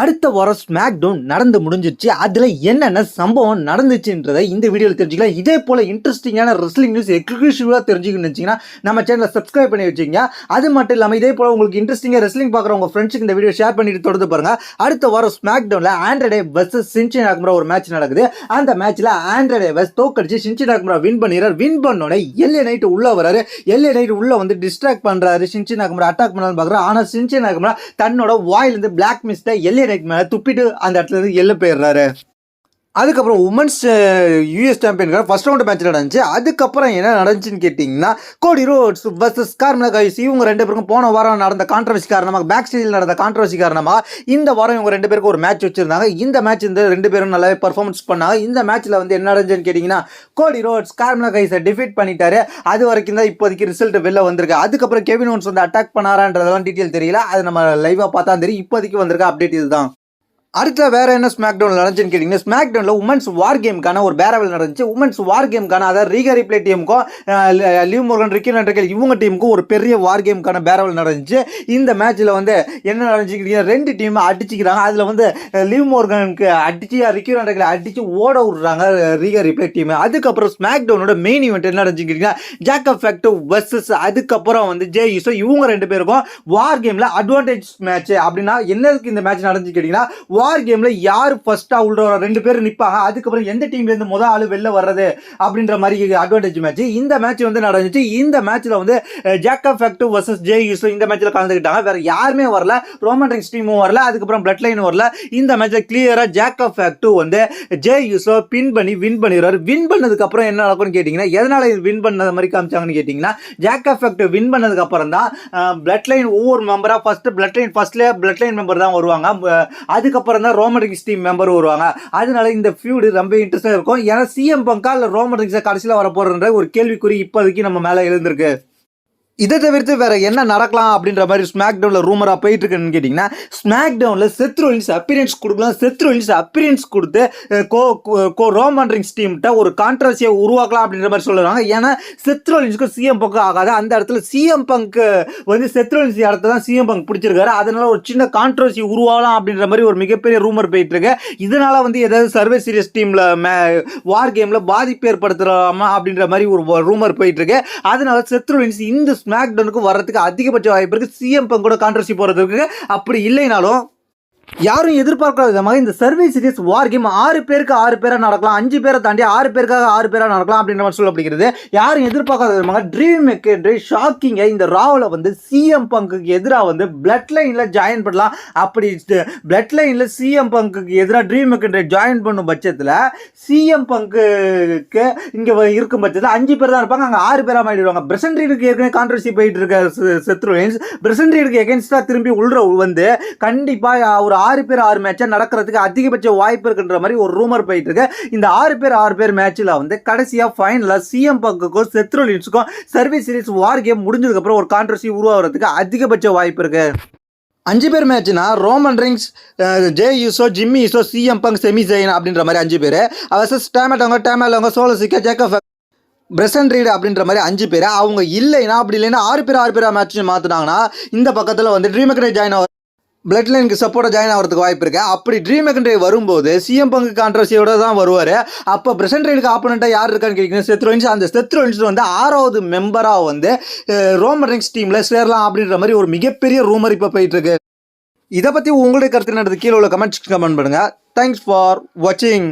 அடுத்த வாரம் smack down நடந்து முடிஞ்சிருச்சு. அதில் என்னென்ன சம்பவம் நடந்துச்சுன்றதை இந்த வீடியோவில் தெரிஞ்சுக்கலாம். இதே போல் இன்ட்ரெஸ்டிங்கான ரெஸ்லிங் நியூஸ் எக்ஸ்க்ளூசிவாக தெரிஞ்சுக்கணும்னு வச்சிங்கன்னா நம்ம சேனலை சப்ஸ்கிரைப் பண்ணி வச்சுக்கோங்க. அது மட்டும் இல்லாமல் இதே போல் உங்களுக்கு இன்ட்ரெஸ்டிங்காக ரெஸ்லிங் பார்க்குற உங்கள் ஃப்ரெண்ட்ஸுக்கு இந்த வீடியோ ஷேர் பண்ணிட்டு தொடர்ந்து பாருங்க. அடுத்த வாரம் ஸ்மாக் டவுனில் ஆண்ட்ரடே வர்சஸ் சின்சின் நாகமுரா ஒரு மேட்ச் நடக்குது. அந்த மேட்ச்சில் ஆண்ட்ரடே வெஸ் தோக்கடிச்சு சின்சின் நாகமுரா வின் பண்ணிடுறார். வின் பண்ணோடனே எல்ஏ நைட்டு உள்ளே வராரு. எல்ஏ நைட் உள்ளே வந்து டிஸ்ட்ராக்ட் பண்ணுறாரு சின்சின் நாகமுரா அட்டாக் பண்ணலான்னு பார்க்குறாரு. ஆனால் சின்சின் நாகமுரா தன்னோட வாயிலிருந்து பிளாக் மிஸ்ட்டை எல்ஏ ரைட் மேலே துப்பிட்டு அந்த இடத்துல இருந்து எல்ல போயிடுறாரு. அதுக்கப்புறம் women's US champion first round match நடந்துச்சு. அதுக்கப்புறம் என்ன நடந்துச்சுன்னு கேட்டிங்கன்னா கோடி ரோட்ஸ் வர்சஸ் கார்மலா கைஸ் இவங்க ரெண்டு பேருக்கும் போன வாரம் நடந்த கான்ட்ரவர்சி காரணமாக பேக் ஸ்டேஜில் நடந்த கான்ட்ரவர்சி காரணமாக இந்த வாரம் இவங்க ரெண்டு பேருக்கும் ஒரு மேட்ச் வச்சிருந்தாங்க. இந்த மேட்ச் இந்த ரெண்டு பேரும் நல்லாவே பர்ஃபார்மன்ஸ் பண்ணாங்க. இந்த மேட்ச்சில் வந்து என்ன நடந்துச்சுன்னு கேட்டிங்கன்னா கோடி ரோட்ஸ் கார்மலா கைஸை டிஃபீட் பண்ணிட்டாரு. அது வரைக்கும் தான் இப்போதைக்கு ரிசல்ட் வெளில வந்திருக்கு. அதுக்கப்புறம் கெவின் ஓன்ஸ் வந்து அட்டாக் பண்ணாரான்றதெல்லாம் டீட்டெயில் தெரியல. அது நம்ம லைவாக பார்த்தா தெரியும். இப்போதைக்கு வந்திருக்க அப்டேட் இதுதான். அடுத்த வேற என்ன ஸ்மாக் டவுன் நடந்துச்சுன்னு கேட்டிங்கன்னா ஸ்மாக் டவுனில் உமன்ஸ் வார் கேமுக்கான ஒரு பேரவல் நடந்துச்சு. உமன்ஸ் வார் கேமுக்கான அதாவது ரீகா ரிப்ளே டீமுக்கும் லிவ் முருகன் ரிக்கி நன்றர்கள் இவங்க டீமுக்கும் ஒரு பெரிய வார் கேமுக்கான பேரவல் நடந்துச்சு. இந்த மேட்ச்சில் வந்து என்ன நடந்துச்சு ரெண்டு டீம் அடிச்சுக்கிறாங்க. அதில் வந்து லிவ் மோர்கனுக்கு அடிச்சு ரிக்கி நன்றர்களை அடிச்சு ஓட விடுறாங்க ரீகா ரிப்ளே டீம் அதுக்கப்புறம் ஸ்மாக் டவுனோட மெயின் இவெண்ட் என்ன நடந்துச்சு கேட்டிங்கன்னா ஜாக் ஃபேக்ட் வர்சஸ் அதுக்கப்புறம் வந்து ஜே யூஸோ இவங்க ரெண்டு பேருக்கும் வார் கேமில் அட்வான்டேஜ் மேட்ச் அப்படின்னா என்னதுக்கு இந்த மேட்ச் நடந்துச்சு கேட்டிங்கன்னா வார் கேம்ல யார் ஃபர்ஸ்டா உள்ள ரெண்டு பேரும் நிப்பாங்க. அதுக்கப்புறம் எந்த டீம்ல இருந்து முத ஆள் வெளில வர்றது அப்படின்ற மாதிரி அட்வான்டேஜ் மேட்ச் இந்த மேட்ச் வந்து நடந்துச்சு. இந்த மேட்ச்ல வந்து Jacob Fatu versus Jey Uso இந்த மேட்ச்ல கலந்துக்கிட்டாங்க. வேற யாருமே வரல. ரோமன் ரிங்ஸ் டீமும் வரல. அதுக்கப்புறம் பிளட் லைன் வரல. இந்த மேட்ச்ல கிளியரா ஜாக்கப் ஃபேக்டு வந்து ஜே யூஸோ பின் பண்ணி வின் பண்ணிடுவார் வின் பண்ணதுக்கு அப்புறம் என்ன நடக்கும்னு கேட்டிங்கன்னா எதனால இது வின் பண்ண மாதிரி காமிச்சாங்கன்னு கேட்டிங்கன்னா ஜாக்கப் ஃபேக்டு வின் பண்ணதுக்கு அப்புறம் தான் பிளட் லைன் ஒவ்வொரு மெம்பராக ஃபர்ஸ்ட் பிளட் லைன் ஃபர்ஸ்ட்ல பிளட் லைன் மெம்பர் தான் வருவாங்க. அதுக்கப்புறம் அதுக்கப்புறம் தான் ரோமன் ரிங்ஸ் டீம் மெம்பர் வருவாங்க. அதனால இந்த ஃபியூடு ரொம்ப இன்ட்ரெஸ்டாக இருக்கும். ஏன்னா சிஎம் பங்கா இல்லை ரோமன் ரிங்ஸை கடைசியில் வர போகிறன்ற ஒரு கேள்விக்குறி இப்போதைக்கு நம்ம மேலே எழுந்திருக்கு. இதை தவிர்த்து வேற என்ன நடக்கலாம் அப்படின்ற மாதிரி ஸ்மாக் டவுனில் ரூமராக போயிட்டு இருக்குன்னு கேட்டிங்கன்னா ஸ்மாக் டவுனில் செத்ரோலின்ஸ் அப்பியரன்ஸ் கொடுக்கலாம். செத்ரோலின்ஸ் அப்பியரன்ஸ் கொடுத்து கோ கோ- ரோமன் ரிங்ஸ் டீம்கிட்ட ஒரு கான்ட்ரவர்சியை உருவாக்கலாம் அப்படின்ற மாதிரி சொல்லுவாங்க ஏன்னா செத்ரோலின்ஸ்க்கு சிஎம் பங்கு ஆகாது. அந்த இடத்துல சிஎம் பங்கு வந்து செத்ரோலின்ஸ் இடத்த தான் சிஎம் பங்க் பிடிச்சிருக்காரு. அதனால ஒரு சின்ன கான்ட்ரவர்சி உருவாகலாம் அப்படின்ற மாதிரி ஒரு மிகப்பெரிய ரூமர் போயிட்டு இருக்கு இதனால வந்து ஏதாவது சர்வே சீரியஸ் மே வார் கேமில் பாதிப்பு ஏற்படுத்துகிறாமா அப்படின்ற மாதிரி ஒரு ரூமர் போயிட்டு இருக்கு அதனால செத்ரோலின்ஸ் இந்த ஸ்மாக் டவுனுக்கு வர்றதுக்கு அதிகபட்ச வாய்ப்பு இருக்குது சிஎம் பங்கோட கூட கான்ட்ரவர்சி போகிறதுக்கு அப்படி இல்லைனாலும் யாரும் எதிர்பார்க்காத விதமாக இந்த சர்வே சீரியஸ் வார் கேம் ஆறு பேருக்கு ஆறு பேராக நடக்கலாம். அஞ்சு பேரை தாண்டி ஆறு பேருக்காக ஆறு பேராக நடக்கலாம் அப்படின்ற மாதிரி சொல்லப்படுகிறது. யாரும் எதிர்பார்க்காத விதமாக ட்ரீம் என்று ஷாக்கிங்கை இந்த ராவில் வந்து சிஎம் பங்குக்கு எதிராக வந்து பிளட் லைனில் ஜாயின் பண்ணலாம். அப்படி பிளட் லைனில் சிஎம் பங்குக்கு எதிராக ட்ரீம் மெக்கெண்டரை ஜாயின் பண்ணும் பட்சத்தில் சிஎம் பங்குக்கு இங்கே இருக்கும் பட்சத்தில் அஞ்சு பேர் தான் இருப்பாங்க. அங்கே ஆறு பேராக மாறிடுவாங்க. பிரசன்ட் ரீடுக்கு ஏற்கனவே கான்ட்ரவர்சி போயிட்டு இருக்க செத்ருவேன்ஸ் பிரசன்ட் ரீடுக்கு எகென்ஸ்டாக திரும்பி உள்ள வந்து கண்டிப்பாக ஒரு ஆறு பேர் ஆறு மேட்சாக நடக்கிறதுக்கு அதிகபட்ச வாய்ப்பு இருக்குன்ற மாதிரி ஒரு ரூமர் போயிட்டு இருக்கு இந்த ஆறு பேர் ஆறு பேர் மேட்ச்சில் வந்து கடைசியாக ஃபைனலாக சிஎம் பங்குக்கும் செத்ரோலின்ஸுக்கும் சர்வீஸ் சீரிஸ் வார் கேம் முடிஞ்சதுக்கப்புறம் ஒரு கான்ட்ரவர்சி உருவாகிறதுக்கு அதிகபட்ச வாய்ப்பு இருக்கு. அஞ்சு பேர் மேட்ச்னா Roman Reigns Jey Uso Jimmy Uso CM Punk Sami Zayn அப்படின்ற மாதிரி அஞ்சு பேர். அவசஸ் டேமேட்டவங்க டேமேலவங்க Solo Sikoa Jacob Bronson Reed அப்படின்ற மாதிரி அஞ்சு பேர். அவங்க இல்லைன்னா அப்படி இல்லைன்னா ஆறு பேர் ஆறு பேர் மேட்ச் மாற்றினாங்கன்னா இந்த பக்கத்தில் வந்து ட்ரீமக்கரை ஜாயின் ஆகும் பிளட் லைனுக்கு சப்போர்ட்டாக ஜாயின் ஆகிறதுக்கு வாய்ப்பு இருக்கு அப்படி ட்ரீம் மெகண்டே வரும்போது சிஎம் பங்கு கான்ட்ரவர்சியோட தான் வருவார். அப்போ பிரசன்ட் ரெயிலுக்கு ஆப்போனண்ட்டாக யார் இருக்கான்னு கேட்குறீங்க செத்ரோயின்ஸ் அந்த செத்ரோயின்ஸ் வந்து ஆறாவது மெம்பராக வந்து ரோமன் ரிங்ஸ் டீமில் சேரலாம் அப்படின்ற மாதிரி ஒரு மிகப்பெரிய ரூமர் இப்போ போயிட்டு இருக்கு இதை பற்றி உங்களுடைய கருத்து நடந்தது கீழே உள்ள கமெண்ட்ஸ் கமெண்ட் பண்ணுங்கள் தேங்க்ஸ் ஃபார் வாட்சிங்